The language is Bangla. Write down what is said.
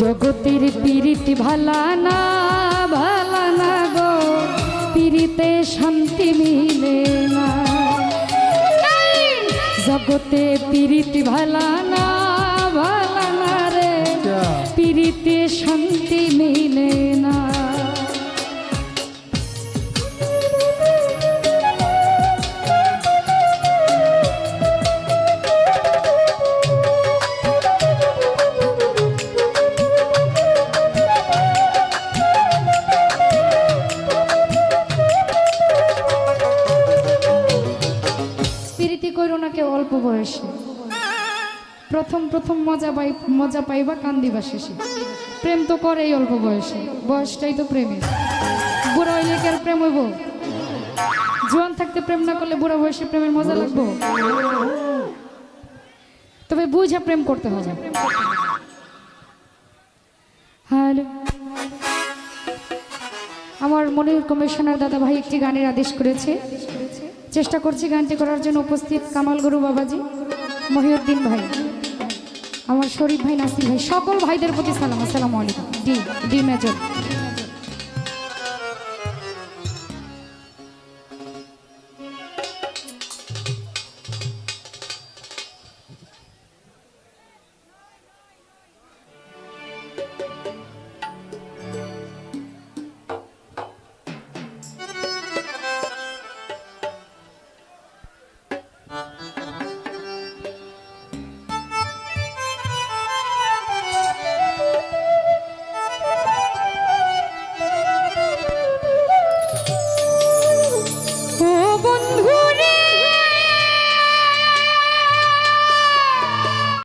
জগতের পিরিত ভালা না ভালা না গো। পিরিতে শান্তি মিলে না। জগতে পিরিতি ভালা না ভালা না রে। পিরিতে শান্তি মিলে করো না কেউ অল্প বয়সে। প্রথম প্রথম মজা পাই, মজা পাইবা কান্দিবা শেষে। প্রেম তো করেই অল্প বয়সে, বয়সটাই তো প্রেমের। বুড়া হইলে কি আর প্রেম হইব? জোয়ান থাকতে প্রেম না করলে বুড়া বয়সে প্রেমের মজা লাগবো? তবে বুঝে প্রেম করতে হবে। হ্যালো। আমার মনির কমিশনার দাদা ভাই একটি গানের আদেশ করেছে। চেষ্টা করছি গানটি করার জন্য উপস্থিত কামাল গুরু বাবাজি, মহিউদ্দিন ভাই, আমার শরীফ ভাই, নাসির ভাই, সকল ভাইদের প্রতি সালাম, আসসালামু আলাইকুম। D D major.